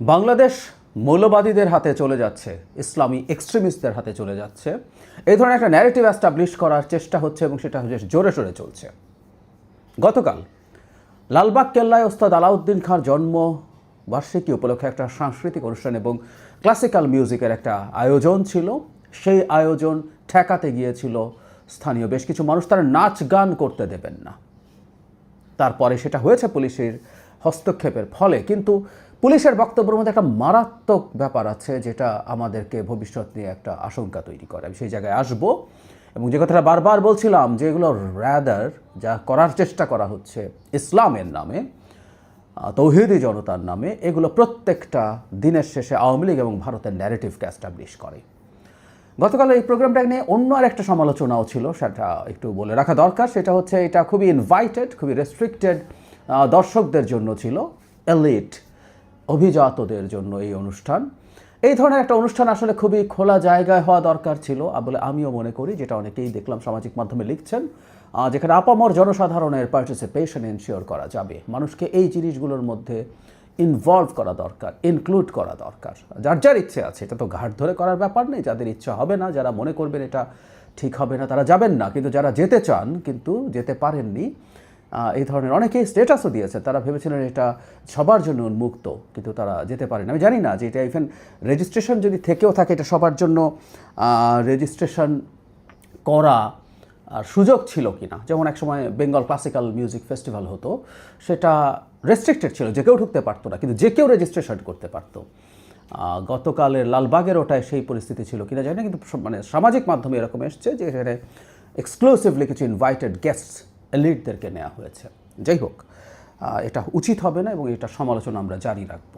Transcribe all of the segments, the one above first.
বাংলাদেশ মৌলবাদীদের হাতে চলে যাচ্ছে, ইসলামী এক্সট্রিমিস্টদের হাতে চলে যাচ্ছে। এই ধরনের একটা ন্যারেটিভ অ্যাস্টাবলিশ করার চেষ্টা হচ্ছে এবং সেটা বেশ জোরে সোরে চলছে। গতকাল লালবাগ কেল্লায় ওস্তাদ আলাউদ্দিন খাঁর জন্ম বার্ষিকী উপলক্ষে একটা সাংস্কৃতিক অনুষ্ঠান এবং ক্লাসিক্যাল মিউজিকের একটা আয়োজন ছিল। সেই আয়োজন ঠেকাতে গিয়েছিল স্থানীয় বেশ কিছু মানুষ। তারা নাচ গান করতে দেবেন না। তারপরে সেটা হয়েছে পুলিশের হস্তক্ষেপের ফলে। কিন্তু পুলিশের বক্তব্যের মধ্যে একটা মারাত্মক ব্যাপার আছে, যেটা আমাদেরকে ভবিষ্যৎ নিয়ে একটা আশঙ্কা তৈরি করে। আমি সেই জায়গায় আসব এবং যে কথাটা বারবার বলছিলাম, যে এগুলো র্যাদার যা করার চেষ্টা করা হচ্ছে ইসলামের নামে তৌহিদি জনতার নামে, এগুলো প্রত্যেকটা দিনের শেষে আওয়ামী লীগ এবং ভারতের ন্যারেটিভকে অ্যাস্টাবলিশ করে। গতকাল এই প্রোগ্রামটা নিয়ে অন্য আর একটা সমালোচনাও ছিল, সেটা একটু বলে রাখা দরকার। সেটা হচ্ছে এটা খুবই ইনভাইটেড খুবই রেস্ট্রিক্টেড দর্শকদের জন্য ছিল এলিট অভিজাতদের জন্য এই অনুষ্ঠান। এই ধরনের একটা অনুষ্ঠান আসলে খুবই খোলা জায়গায় হওয়া দরকার ছিল বলে আমিও মনে করি, যেটা অনেকেই দেখলাম সামাজিক মাধ্যমে লিখছেন যেখানে আপামর জনসাধারণের পার্টিসিপেশন এনশিওর করা যাবে। মানুষকে এই জিনিসগুলোর মধ্যে ইনভলভ করা দরকার ইনক্লুড করা দরকার। যার যার ইচ্ছে আছে, এটা তো ঘাট ধরে করার ব্যাপার নেই, যাদের ইচ্ছা হবে না, যারা মনে করবেন এটা ঠিক হবে না, তারা যাবেন না। কিন্তু যারা যেতে চান, কিন্তু যেতে পারেননি এই ধরনের অনেকেই স্টেটাসও দিয়েছে। তারা ভেবেছিলেন এটা সবার জন্য উন্মুক্ত, কিন্তু তারা যেতে পারেন। আমি জানি না যে এটা ইভেন রেজিস্ট্রেশন যদি থেকেও থাকে, এটা সবার জন্য রেজিস্ট্রেশন করা আর সুযোগ ছিল কি না যেমন এক সময় বেঙ্গল ক্লাসিক্যাল মিউজিক ফেস্টিভ্যাল হতো, সেটা রেস্ট্রিক্টেড ছিল, যে কেউ ঢুকতে পারতো না, কিন্তু যে কেউ রেজিস্ট্রেশন করতে পারতো। গতকালের লালবাগের ওটায় সেই পরিস্থিতি ছিল কিনা জানি না, কিন্তু মানে সামাজিক মাধ্যমে এরকম এসছে যে এখানে এক্সক্লুসিভলি কিছু ইনভাইটেড গেস্ট এলিটদেরকে নেওয়া হয়েছে। যাই হোক এটা উচিত হবে না এবং এটা সমালোচনা আমরা জারি রাখব।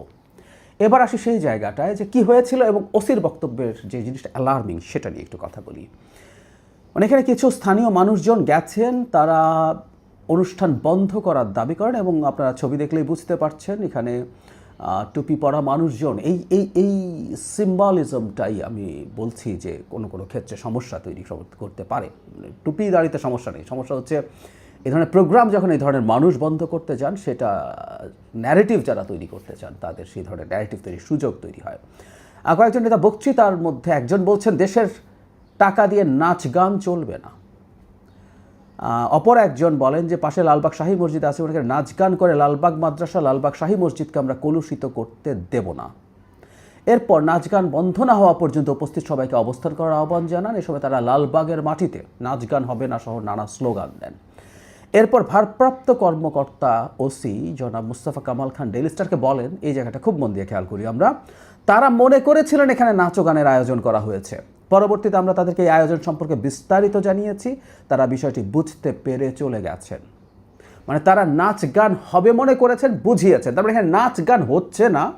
এবার আসি সেই জায়গাটায় যে কি হয়েছিল এবং ওসির বক্তব্যের যে জিনিসটা অ্যালার্মিং সেটা নিয়ে একটু কথা বলি। মানে এখানে কিছু স্থানীয় মানুষজন গেছেন, তারা অনুষ্ঠান বন্ধ করার দাবি করেন এবং আপনারা ছবি দেখলেই বুঝতে পারছেন, এখানে টুপি পরা মানুষজন, এই এই এই সিম্বলিজমটাই আমি বলছি যে কোনো কোনো ক্ষেত্রে সমস্যা তৈরি করতে পারে। টুপি দাঁড়িতে সমস্যা নেই। সমস্যা হচ্ছে এই ধরনের প্রোগ্রাম যখন এই ধরনের মানুষ বন্ধ করতে যান সেটা ন্যারেটিভ যারা তৈরি করতে চান, তাদের সেই ধরনের ন্যারেটিভ তৈরির সুযোগ তৈরি হয়। আর কয়েকজন নেতা বক্তৃতার মধ্যে একজন বলছেন, দেশের টাকা দিয়ে নাচ গান চলবে না। অপর একজন বলেন যে, পাশে লালবাগ শাহী মসজিদ আছে ওনাকে নাচ গান করে লালবাগ মাদ্রাসা, লালবাগ শাহী মসজিদকে আমরা কলুষিত করতে দেব না। এরপর নাচ গান বন্ধ না হওয়া পর্যন্ত উপস্থিত সবাইকে অবস্থান করার আহ্বান জানান। এ সময় তারা লালবাগের মাটিতে, নাচ গান হবে না সহ নানা স্লোগান দেন। এরপর ভারপ্রাপ্ত কর্মকর্তা ওসি জনাব মুস্তাফা কামাল খান ডেইলি স্টারকে বলেন, এই জায়গাটা খুব মন দিয়ে খেয়াল করি আমরা। তারা মনে করেছিলেন এখানে নাচ গানের আয়োজন করা হয়েছে। পরবর্তীতে আমরা তাদেরকে এই আয়োজন সম্পর্কে বিস্তারিত জানিয়েছি। তারা বিষয়টি বুঝতে পেরে চলে গেছেন। মানে তারা নাচ গান হবে মনে করেছেন, বুঝিয়েছেন। তারপরে এখানে নাচ গান হচ্ছে না,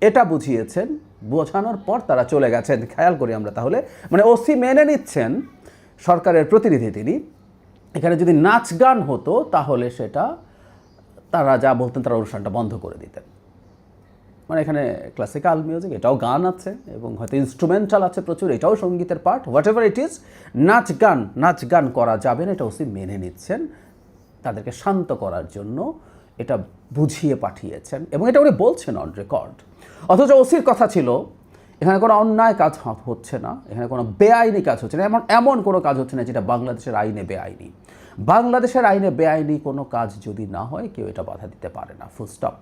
এটা বুঝিয়েছেন। বোঝানোর পর তারা চলে গেছেন। খেয়াল করি আমরা তাহলে। মানে ওসি মেনে নিচ্ছেন সরকারের প্রতিনিধি তিনি। এখানে যদি নাচ গান হতো, তাহলে সেটা তারা যা বলতেন তারা অনুষ্ঠানটা বন্ধ করে দিতেন। মানে এখানে ক্লাসিক্যাল মিউজিক এটাও গান আছে এবং হয়তো ইনস্ট্রুমেন্টাল আছে প্রচুর, এটাও সঙ্গীতের part whatever it is নাচ গান নাচ গান করা যাবে না এটা ওসি মেনে নিচ্ছেন। তাদেরকে শান্ত করার জন্য এটা বুঝিয়ে পাঠিয়েছেন এবং এটা উনি বলছেন অন রেকর্ড অথচ ওসির কথা ছিল এখানে কোনো অন্যায় কাজ হচ্ছে না, এখানে কোনো বেআইনি কাজ হচ্ছে না, এমন এমন কোনো কাজ হচ্ছে না যেটা বাংলাদেশের আইনে বেআইনি। বাংলাদেশের আইনে বেআইনি কোনো কাজ যদি না হয়, কেউ এটা বাধা দিতে পারে না ফুল স্টপ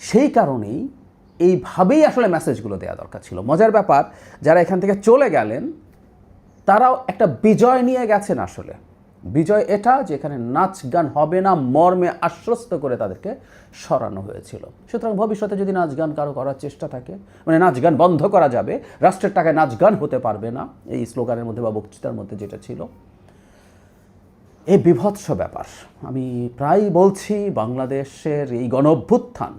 সেই কারণেই এইভাবেই আসলে মেসেজগুলো দেওয়া দরকার ছিল। মজার ব্যাপার, যারা এখান থেকে চলে গেলেন, তারাও একটা বিজয় নিয়ে গেছেন আসলে। বিজয় এটা যে এখানে নাচ গান হবে না, মর্মে আশ্বস্ত করে তাদেরকে সরানো হয়েছিল। সুতরাং ভবিষ্যতে যদি নাচ গান কারও করার চেষ্টা থাকে মানে নাচ গান বন্ধ করা যাবে, রাষ্ট্রের টাকায় নাচ গান হতে পারবে না, এই স্লোগানের মধ্যে বা বক্তৃতার মধ্যে যেটা ছিল এই বিভৎস ব্যাপার। আমি প্রায় বলছি, বাংলাদেশের এই গণ অভ্যুত্থান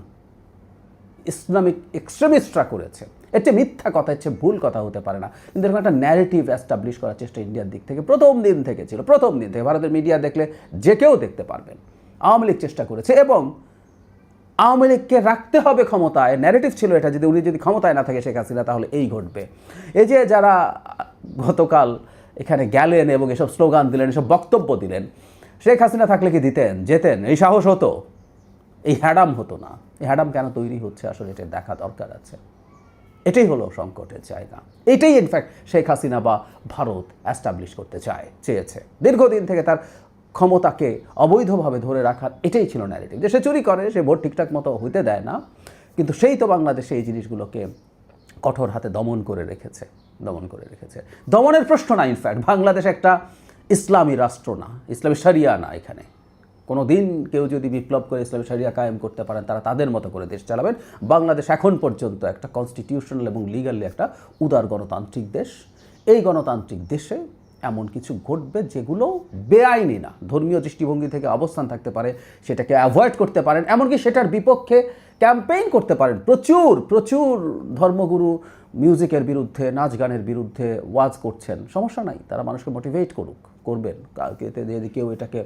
ইসলামিক এক্সট্রিমিস্টরা করেছে। এটা মিথ্যা কথা হচ্ছে ভুল কথা হতে পারে না। কিন্তু এরকম একটা ন্যারেটিভ অ্যাস্টাবলিশ করার চেষ্টা ইন্ডিয়ার দিক থেকে প্রথম দিন থেকে ছিল, প্রথম দিন থেকে। ভারতের মিডিয়া দেখলে যে কেউ দেখতে পারবেন আওয়ামী লীগ চেষ্টা করেছে এবং আওয়ামী লীগকে রাখতে হবে ক্ষমতায়। ন্যারেটিভ ছিল এটা, যদি উনি যদি ক্ষমতায় না থাকে শেখ হাসিনা, তাহলে এই ঘটবে। এই যে যারা গতকাল এখানে গেলেন এবং এসব স্লোগান দিলেন, এসব বক্তব্য দিলেন, শেখ হাসিনা থাকলে কি দিতেন? যেতেন? এই সাহস হতো? এই হ্যাডাম হতো না। এই হ্যাডাম কেন তৈরি হচ্ছে? আসলে এটা দেখা দরকার আছে। এটাই হলো সংকটের জায়গা। এটাই ইনফ্যাক্ট শেখ হাসিনা বা ভারত অ্যাস্টাবলিশ করতে চায়, চেয়েছে। দীর্ঘদিন থেকে তার ক্ষমতাকে অবৈধভাবে ধরে রাখার এটাই ছিল ন্যারেটিভ যে সে চুরি করে, সে ভোট ঠিকঠাক মতো হইতে দেয় না, কিন্তু সেই তো বাংলাদেশে এই জিনিসগুলোকে কঠোর হাতে দমন করে রেখেছে, দমন করে রেখেছে। দমনের প্রশ্ন না ইনফ্যাক্ট বাংলাদেশ একটা ইসলামী রাষ্ট্র না, ইসলামী শরিয়া না এখানে। কোনো দিন কেউ যদি বিপ্লব করে ইসলামী শরিয়া কায়েম করতে পারেন, তারা তাদের মতো করে দেশ চালাবেন। বাংলাদেশ এখন পর্যন্ত একটা কনস্টিটিউশনাল এবং লিগালি একটা উদার গণতান্ত্রিক দেশ। এই গণতান্ত্রিক দেশে এমন কিছু ঘটবে যেগুলো বেআইনি না। ধর্মীয় দৃষ্টিভঙ্গি থেকে অবস্থান থাকতে পারে, সেটাকে অ্যাভয়েড করতে পারেন, এমনকি সেটার বিপক্ষে ক্যাম্পেইন করতে পারেন। প্রচুর প্রচুর ধর্মগুরু মিউজিকের বিরুদ্ধে, নাচ গানের বিরুদ্ধে ওয়াজ করছেন। সমস্যা নাই, তারা মানুষকে মোটিভেট করুক, করবেন। কেউ এটাকে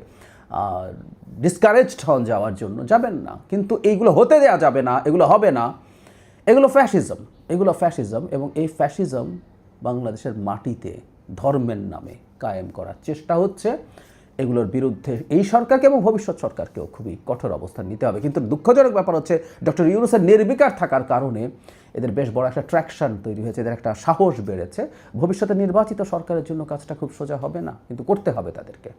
ডিসকারেজড হন যাওয়ার জন্য। যাবেন না। কিন্তু এইগুলো হতে দেওয়া যাবে না, এগুলো হবে না। এগুলো ফ্যাসিজম এগুলো ফ্যাসিজম এবং এই ফ্যাসিজম বাংলাদেশের মাটিতে ধর্মের নামে কায়েম করার চেষ্টা হচ্ছে। এগুলোর বিরুদ্ধে এই সরকারকে এবং ভবিষ্যৎ সরকারকেও খুবই কঠোর অবস্থান নিতে হবে। কিন্তু দুঃখজনক ব্যাপার হচ্ছে, ডক্টর ইউনুসের নির্বিকার থাকার কারণে এদের বেশ বড় একটা ট্র্যাকশন তৈরি হয়েছে, এদের একটা সাহস বেড়েছে। ভবিষ্যতে নির্বাচিত সরকারের জন্য কাজটা খুব সোজা হবে না, কিন্তু করতে হবে তাদেরকে।